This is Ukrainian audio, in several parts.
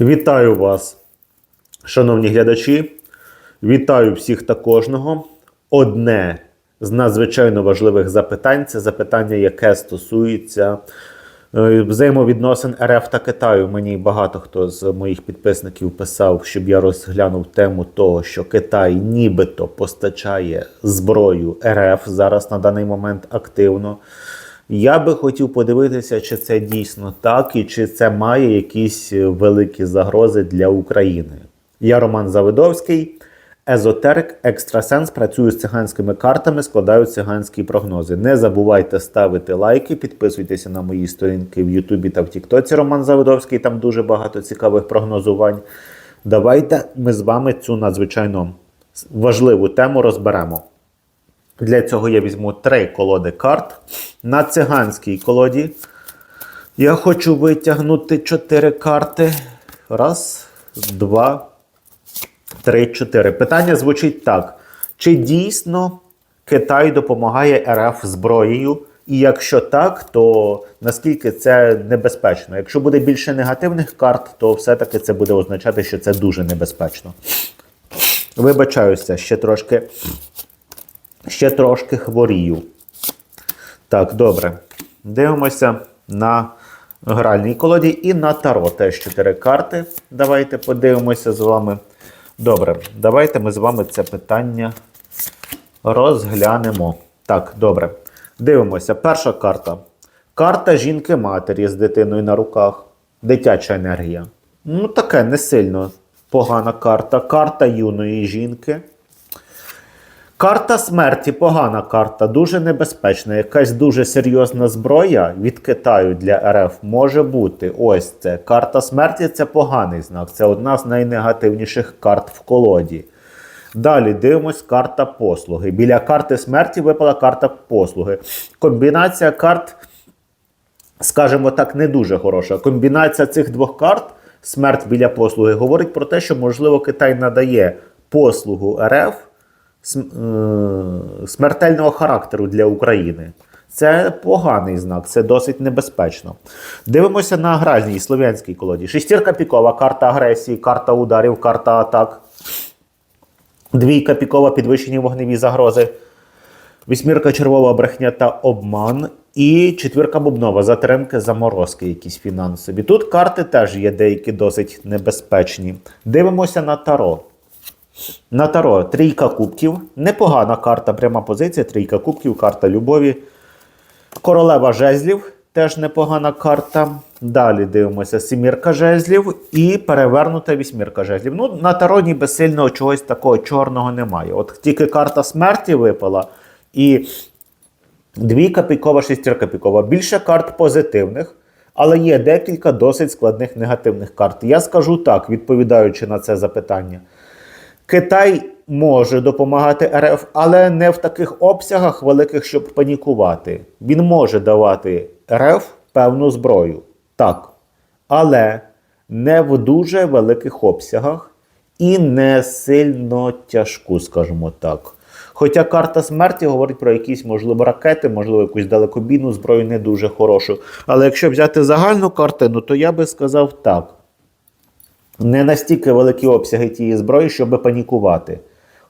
Вітаю вас, шановні глядачі. Вітаю всіх та кожного. Одне з надзвичайно важливих запитань це запитання, яке стосується е, взаємовідносин РФ та Китаю. Мені багато хто з моїх підписників писав, щоб я розглянув тему того, що Китай нібито постачає зброю РФ зараз на даний момент активно. Я би хотів подивитися, чи це дійсно так, і чи це має якісь е, великі загрози для України. Я Роман Завидовський, езотерик, екстрасенс, працюю з циганськими картами, складаю циганські прогнози. Не забувайте ставити лайки, підписуйтеся на мої сторінки в Ютубі та в Тіктоці. Роман Завидовський, там дуже багато цікавих прогнозувань. Давайте ми з вами цю надзвичайно важливу тему розберемо. Для цього я візьму три колоди карт. На циганській колоді я хочу витягнути чотири карти. Раз, два, три, чотири. Питання звучить так: чи дійсно Китай допомагає РФ зброєю? І якщо так, то наскільки це небезпечно? Якщо буде більше негативних карт, то все-таки це буде означати, що це дуже небезпечно. Вибачаюся, ще трошки ще трошки хворію. Так, добре. Дивимося на гральній колоді і на таро. Теж 4 карти. Давайте подивимося з вами. Добре, давайте ми з вами це питання розглянемо. Так, добре. Дивимося. Перша карта. Карта жінки-матері з дитиною на руках. Дитяча енергія. Ну, таке не сильно погана карта. Карта юної жінки. Карта смерті погана карта, дуже небезпечна. Якась дуже серйозна зброя від Китаю для РФ може бути. Ось це. Карта смерті це поганий знак. Це одна з найнегативніших карт в колоді. Далі дивимось карта послуги. Біля карти смерті випала карта послуги. Комбінація карт, скажімо так, не дуже хороша. Комбінація цих двох карт, смерть біля послуги, говорить про те, що, можливо, Китай надає послугу РФ смертельного характеру для України. Це поганий знак, це досить небезпечно. Дивимося на гральній слов'янській колоді. Шестірка пікова, карта агресії, карта ударів, карта атак. Двійка пікова, підвищені вогневі загрози. Вісьмірка червова брехня та обман. І четвірка бубнова, затримки, заморозки, якісь фінансові. Тут карти теж є деякі досить небезпечні. Дивимося на таро. На таро трійка кубків. Непогана карта, пряма позиція, трійка кубків, карта любові. Королева жезлів теж непогана карта. Далі дивимося сімірка жезлів і перевернута вісьмірка жезлів. Ну, на таро ніби сильного чогось такого чорного немає. От тільки карта смерті випала і двійка пікова, шестірка пікова. Більше карт позитивних. Але є декілька досить складних негативних карт. Я скажу так, відповідаючи на це запитання. Китай може допомагати РФ, але не в таких обсягах великих, щоб панікувати. Він може давати РФ певну зброю. Так. Але не в дуже великих обсягах і не сильно тяжку, скажімо так. Хоча карта смерті говорить про якісь, можливо, ракети, можливо, якусь далекобійну зброю не дуже хорошу. Але якщо взяти загальну картину, то я би сказав так не настільки великі обсяги тієї зброї, щоб панікувати.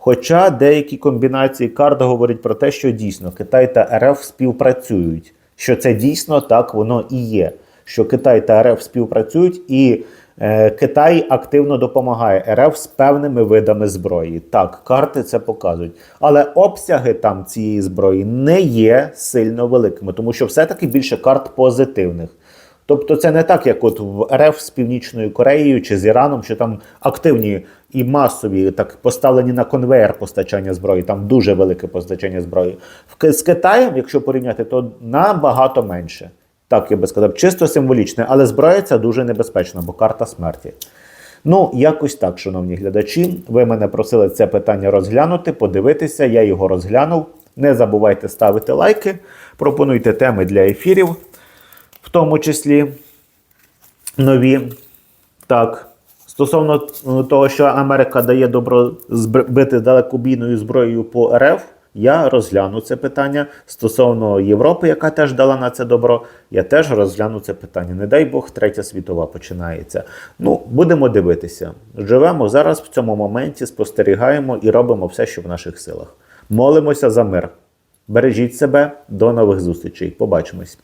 Хоча деякі комбінації карт говорять про те, що дійсно Китай та РФ співпрацюють, що це дійсно так воно і є. Що Китай та РФ співпрацюють, і е, Китай активно допомагає РФ з певними видами зброї. Так, карти це показують. Але обсяги там цієї зброї не є сильно великими, тому що все-таки більше карт позитивних. Тобто це не так, як от в РФ з Північною Кореєю чи з Іраном, що там активні і масові, так поставлені на конвейер постачання зброї, там дуже велике постачання зброї. З Китаєм, якщо порівняти, то набагато менше. Так я би сказав, чисто символічне, але зброя ця дуже небезпечна, бо карта смерті. Ну, якось так, шановні глядачі. Ви мене просили це питання розглянути, подивитися, я його розглянув. Не забувайте ставити лайки, пропонуйте теми для ефірів в тому числі нові. Так. Стосовно е, того, що Америка дає добро бити далекобійною зброєю по РФ, Я розгляну це питання стосовно Європи, яка теж дала на це добро. Я теж розгляну це питання. Не дай Бог, третя світова починається. Ну, будемо дивитися. Живемо зараз в цьому моменті, спостерігаємо і робимо все, що в наших силах. Молимося за мир. Бережіть себе, до нових зустрічей. Побачимось.